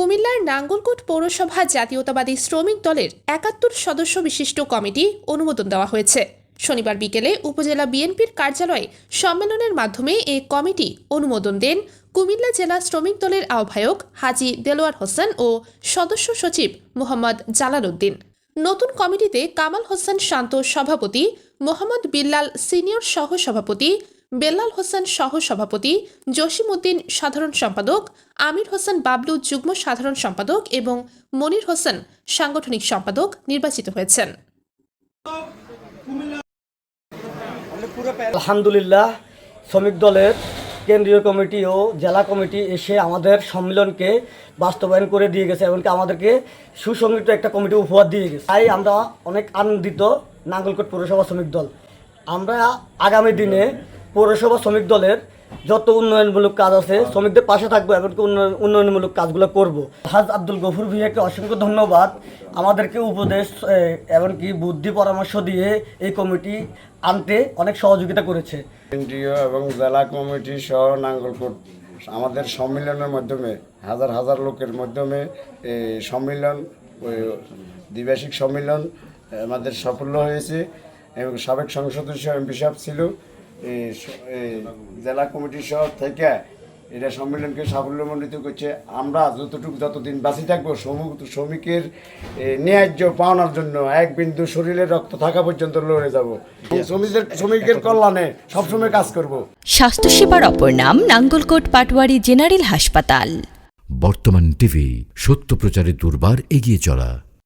কুমিল্লার নাঙ্গলকোট পৌরসভা জাতীয়তাবাদী শ্রমিক দলের একাত্তর সদস্য বিশিষ্ট কমিটি অনুমোদন দেওয়া হয়েছে। শনিবার বিকেলে উপজেলা বিএনপির কার্যালয়ে সম্মেলনের মাধ্যমে এ কমিটি অনুমোদন দেন কুমিল্লা জেলা শ্রমিক দলের আহ্বায়ক হাজি দেলোয়ার হোসেন ও সদস্য সচিব মোহাম্মদ জালাল উদ্দিন। নতুন কমিটিতে কামাল হোসেন শান্ত সভাপতি, মোহাম্মদ বিল্লাল সিনিয়র সহ বেল্লাল হোসেন সহ সভাপতি জসিম উদ্দিন সাধারণ সম্পাদক, আমির হোসেন বাবলু যুগ্ম সাধারণ সম্পাদক এবং মনির হোসেন সাংগঠনিক সম্পাদক নির্বাচিত হয়েছেন। আলহামদুলিল্লাহ, শ্রমিক দলের কেন্দ্রীয় কমিটি ও জেলা কমিটি এসে আমাদের সম্মেলনকে বাস্তবায়ন করে দিয়ে গেছে এমনকি আমাদেরকে সুসংগঠিত একটা কমিটি উপহার দিয়ে গেছে। তাই আমরা অনেক আনন্দিত নাঙ্গলকোট পৌরসভা শ্রমিক দল। আমরা আগামী দিনে পৌরসভা শ্রমিক দলের যত উন্নয়নমূলক কাজ আছে শ্রমিকদের পাশে থাকব এমনকি উন্নয়ন উন্নয়নমূলক কাজগুলো করব। হাজ আব্দুল গফুর ভিয়াকে অসংখ্য ধন্যবাদ। আমাদেরকে উপদেশ এমনকি বুদ্ধি পরামর্শ দিয়ে এই কমিটি আনতে অনেক সহযোগিতা করেছে। কেন্দ্রীয় এবং জেলা কমিটি সহ নাঙ্গলকোট আমাদের সম্মেলনের মাধ্যমে হাজার হাজার লোকের মাধ্যমে এই সম্মেলন দ্বিবার্ষিক সম্মেলন আমাদের সাফল্য হয়েছে। এবং সাবেক সংসদ এমপি সাহেব ছিল জেলা কমিটি সহ থেকে এটা সম্মেলনকে সাফল্যমণ্ডিত করছে। আমরা যতটুকু যতদিন বাঁচি থাকব শ্রমিক শ্রমিকের ন্যায্য পাওনার জন্য এক বিন্দু শরীরে রক্ত থাকা পর্যন্ত লড়ে যাব। শ্রমিকের শ্রমিকের কল্যাণে সবসময় কাজ করব। স্বাস্থ্যসেবার অপর নাম নাঙ্গলকোট পাটওয়ারি জেনারেল হাসপাতাল। বর্তমান টিভি সত্য প্রচারে দুর্বার এগিয়ে চলা।